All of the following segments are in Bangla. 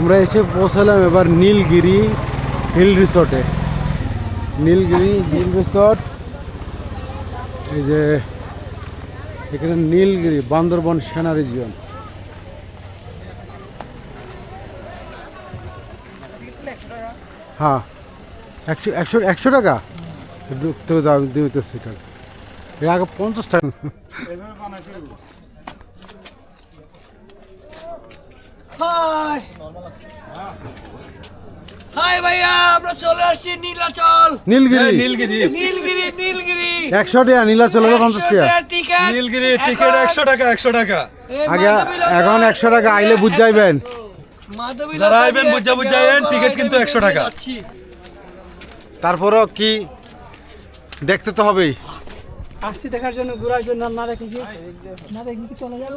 আমরা এসে পৌঁছালাম এবার নীলগিরি হিল রিসর্টে। নীলগিরি হিল রিসর্ট, এই যে এখানে নীলগিরি বান্দরবন সেনা রিজিয়ন। হ্যাঁ একশো একশো একশো টাকা? দাম দিতেছে এর আগে পঞ্চাশ টাকা। হাই। হাই ভাইয়া আমরা চলে আসছি নীলাচল। নীলগিরি। নীলগিরি। নীলগিরি নীলগিরি। একশো টাকা নীলাচল পঞ্চাশ টাকা। নীলগিরি টিকিট একশো টাকা একশো টাকা। আগে এখন একশো টাকা আইলে বুঝ যাইবেন। যারা আইবেন বুঝা বুঝা আইবেন, টিকিট কিন্তু 100 টাকা। তারপরও কি দেখতে তো হবেই। আসছি দেখার জন্য ঘোরার জন্য না দেখি না দেখি কি চলে যাব?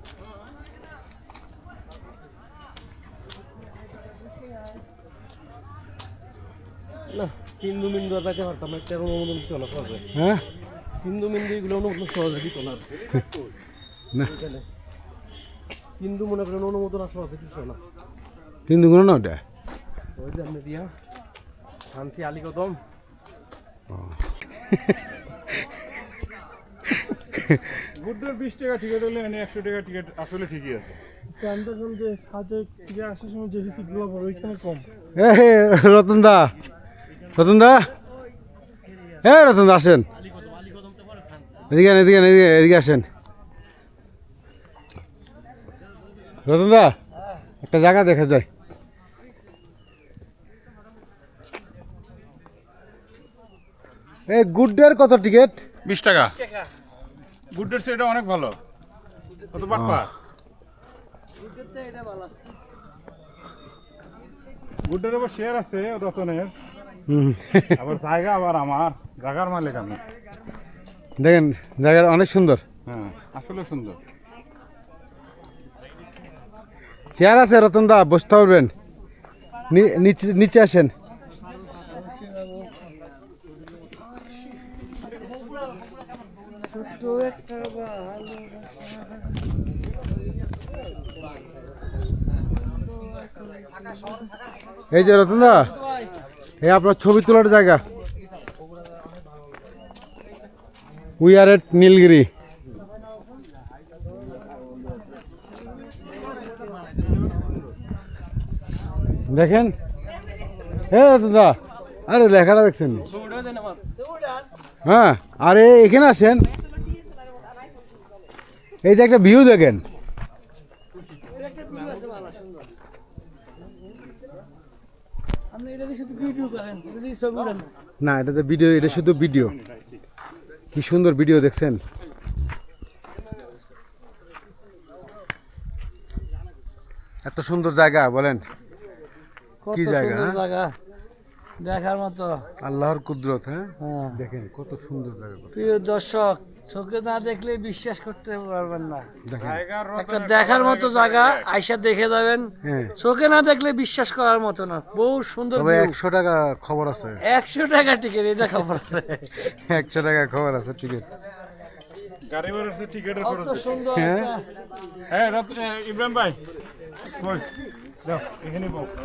হিন্দু মিন্দু তাকে পারতাম একটা অনুমোদন দিত না সহজে? হ্যাঁ? হিন্দু মিন্দু এগুলো অনুমোদন সহজে দিত না। না। হিন্দু মনে করেন অনুমোদন আর সহজে দিত না। তিন দুগুণ না ওটা? ওই যে আপনি দিয়া ফান্সি আলী কদম। বুদ্ধের বিশ টাকা টিকিট হলে এনে একশো টাকা টিকিট আসলে ঠিকই আছে। যে সাজে টিকে আসার সময় যে রিসিপ্টগুলো বড় ওইখানে কম। এ রতন দা। রতন দা? হ্যাঁ রতন দা আসেন। এদিকে এদিকে এদিকে এদিকে আসেন। রতন দা একটা জায়গা দেখা যায়। এই গুড ডের কত টিকিট? বিশ টাকা। বুদ্ধের সেটা অনেক ভালো। কত পাটপা বুদ্ধের আবার শেয়ার আছে রতনের। আবার জায়গা আবার আমার। জায়গার মালিক আমি। দেখেন জায়গাটা অনেক সুন্দর। হ্যাঁ আসলে সুন্দর। চেয়ার আছে রতন দা বসতে পারবেন। নিচে নিচে আসেন। এই যে রতন দা। এই আপনার ছবি তোলার জায়গা। উই আর এট নীলগিরি দেখেন? হ্যাঁ দাদা, আরে লেখাটা দেখছেন? হ্যাঁ আরে এখানে আসেন। এই যে একটা ভিউ দেখেন আপনি এটা দিয়ে শুধু ভিডিও করেন এটা দিয়ে ছবি উঠান না। এটা তো ভিডিও এটা শুধু ভিডিও কি সুন্দর ভিডিও দেখছেন। এত সুন্দর জায়গা বলেন। কি জায়গা, হ্যাঁ? জায়গা। দেখার মতো। আল্লাহর কুদরত হ্যাঁ? হ্যাঁ। দেখেন কত সুন্দর জায়গা প্রিয় দর্শক চোখে না দেখলে বিশ্বাস করতে পারবেন না। একটা দেখার মতো জায়গা আইসা দেখে যাবেন। হ্যাঁ। চোখে না দেখলে বিশ্বাস করার মতো না। বহু সুন্দর তবে একশো টাকা খবর আছে। একশো টাকা টিকিট এটা খবর আছে। একশো টাকা খবর আছে টিকিট গাড়ি টিকিটের খরচ হ্যাঁ। হ্যাঁ ইব্রাহিম ভাই কই? দাও, এখানে বক্স